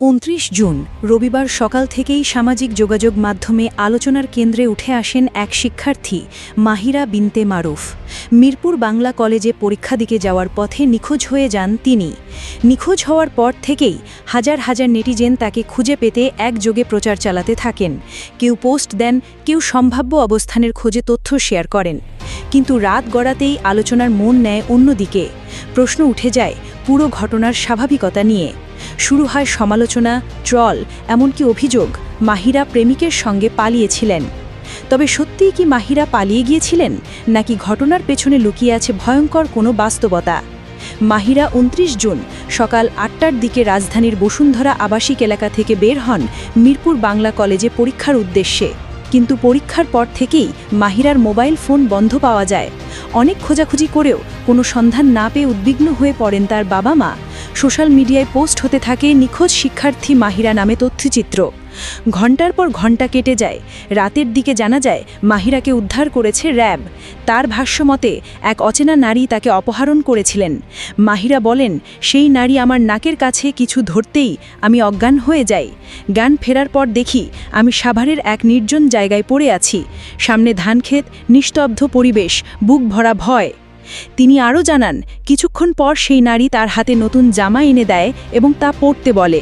উনত্রিশ জুন, রবিবার সকাল থেকেই সামাজিক যোগাযোগ মাধ্যমে আলোচনার কেন্দ্রে উঠে আসেন এক শিক্ষার্থী, মাহিরা বিনতে মারুফ। মিরপুর বাংলা কলেজে পরীক্ষা দিকে যাওয়ার পথে নিখোঁজ হয়ে যান তিনি। নিখোঁজ হওয়ার পর থেকেই হাজার হাজার নেটিজেন তাকে খুঁজে পেতে একযোগে প্রচার চালাতে থাকেন। কেউ পোস্ট দেন, কেউ সম্ভাব্য অবস্থানের খোঁজে তথ্য শেয়ার করেন। কিন্তু রাত গড়াতেই আলোচনার মন নেয় অন্যদিকে। প্রশ্ন উঠে যায়, পুরো ঘটনার স্বাভাবিকতা নিয়ে। শুরু হয় সমালোচনা, ট্রল, এমনকি অভিযোগ মাহিরা প্রেমিকের সঙ্গে পালিয়েছিলেন। তবে সত্যিই কি মাহিরা পালিয়ে গিয়েছিলেন, নাকি ঘটনার পেছনে লুকিয়ে আছে ভয়ঙ্কর কোনো বাস্তবতা? মাহিরা উনত্রিশ জুন সকাল আটটার দিকে রাজধানীর বসুন্ধরা আবাসিক এলাকা থেকে বের হন মিরপুর বাংলা কলেজে পরীক্ষার উদ্দেশ্যে। কিন্তু পরীক্ষার পর থেকেই মাহিরার মোবাইল ফোন বন্ধ পাওয়া যায়। অনেক খোঁজাখুঁজি করেও কোনো সন্ধান না পেয়ে উদ্বিগ্ন হয়ে পড়েন তার বাবা মা সোশ্যাল মিডিয়ায় পোস্ট হতে থাকে নিখোঁজ শিক্ষার্থী মাহিরা নামে তথ্যচিত্র। ঘণ্টার পর ঘণ্টা কেটে যায়। রাতের দিকে জানা যায়, মাহিরাকে উদ্ধার করেছে র্যাব। তার ভাষ্যমতে, এক অচেনা নারী তাকে অপহরণ করেছিলেন। মাহিরা বলেন, সেই নারী আমার নাকের কাছে কিছু ধরতেই আমি অজ্ঞান হয়ে যাই। জ্ঞান ফেরার পর দেখি, আমি সাভারের এক নির্জন জায়গায় পড়ে আছি। সামনে ধানক্ষেত, নিস্তব্ধ পরিবেশ, বুক ভরা ভয়। তিনি আরও জানান, কিছুক্ষণ পর সেই নারী তার হাতে নতুন জামা এনে দেয় এবং তা পরতে বলে।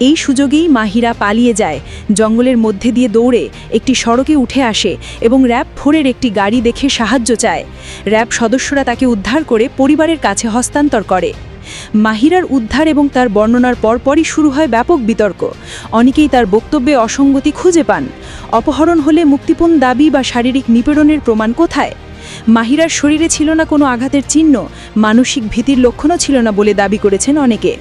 এই সুযোগেই মাহিরা পালিয়ে যায়, জঙ্গলের মধ্যে দিয়ে দৌড়ে একটি সড়কে উঠে আসে এবং র্যাব ফোরের একটি গাড়ি দেখে সাহায্য চায়। র্যাব সদস্যরা তাকে উদ্ধার করে পরিবারের কাছে হস্তান্তর করে। মাহিরার উদ্ধার এবং তার বর্ণনার পরপরই শুরু হয় ব্যাপক বিতর্ক। অনেকেই তার বক্তব্যে অসঙ্গতি খুঁজে পান। অপহরণ হলে মুক্তিপণ দাবি বা শারীরিক নিপীড়নের প্রমাণ কোথায়? মাহিরার শরীরে ছিল না কোনো আঘাতের চিহ্ন, মানসিক ভীতির লক্ষণও ছিল না বলে দাবি করেছেন অনেকে।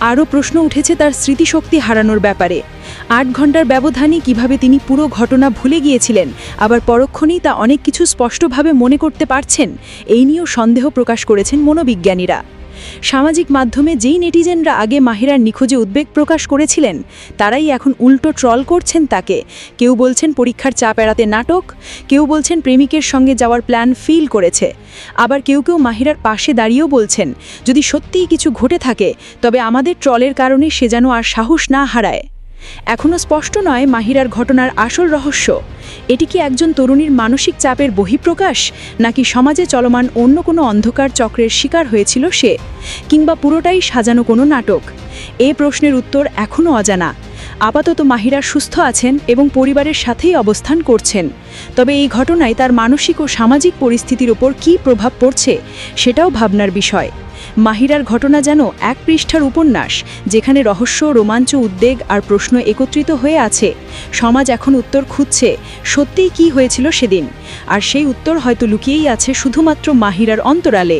আরও প্রশ্ন উঠেছে তার স্মৃতিশক্তি হারানোর ব্যাপারে। আট ঘণ্টার ব্যবধানে কীভাবে তিনি পুরো ঘটনা ভুলে গিয়েছিলেন, আবার পরক্ষণেই তা অনেক কিছু স্পষ্টভাবে মনে করতে পারছেন, এই নিয়েও সন্দেহ প্রকাশ করেছেন মনোবিজ্ঞানীরা। সামাজিক মাধ্যমে যেই নেটিজেনরা আগে মাহিরার নিখোঁজে উদ্বেগ প্রকাশ করেছিলেন, তারাই এখন উল্টো ট্রল করছেন তাকে। কেউ বলছেন পরীক্ষার চাপ এড়াতে নাটক, কেউ বলছেন প্রেমিকের সঙ্গে যাওয়ার প্ল্যান ফিল করেছে। আবার কেউ কেউ মাহিরার পাশে দাঁড়িয়েও বলছেন, যদি সত্যিই কিছু ঘটে থাকে, তবে আমাদের ট্রলের কারণে সে যেন আর সাহস না হারায়। এখনও স্পষ্ট নয় মাহিরার ঘটনার আসল রহস্য। এটি কি একজন তরুণীর মানসিক চাপের বহিঃপ্রকাশ, নাকি সমাজে চলমান অন্য কোনো অন্ধকার চক্রের শিকার হয়েছিল সে, কিংবা পুরোটাই সাজানো কোনো নাটক? এ প্রশ্নের উত্তর এখনও অজানা। আপাতত মাহিরা সুস্থ আছেন এবং পরিবারের সাথেই অবস্থান করছেন। তবে এই ঘটনায় তার মানসিক ও সামাজিক পরিস্থিতির ওপর কী প্রভাব পড়ছে, সেটাও ভাবনার বিষয়। মাহিরার ঘটনা যেন এক পৃষ্ঠার উপন্যাস, যেখানে রহস্য, রোমাঞ্চ, উদ্বেগ আর প্রশ্ন একত্রিত হয়ে আছে। সমাজ এখন উত্তর খুঁজছে, সত্যিই কি হয়েছিল সেদিন? আর সেই উত্তর হয়তো লুকিয়েই আছে শুধুমাত্র মাহিরার অন্তরালে।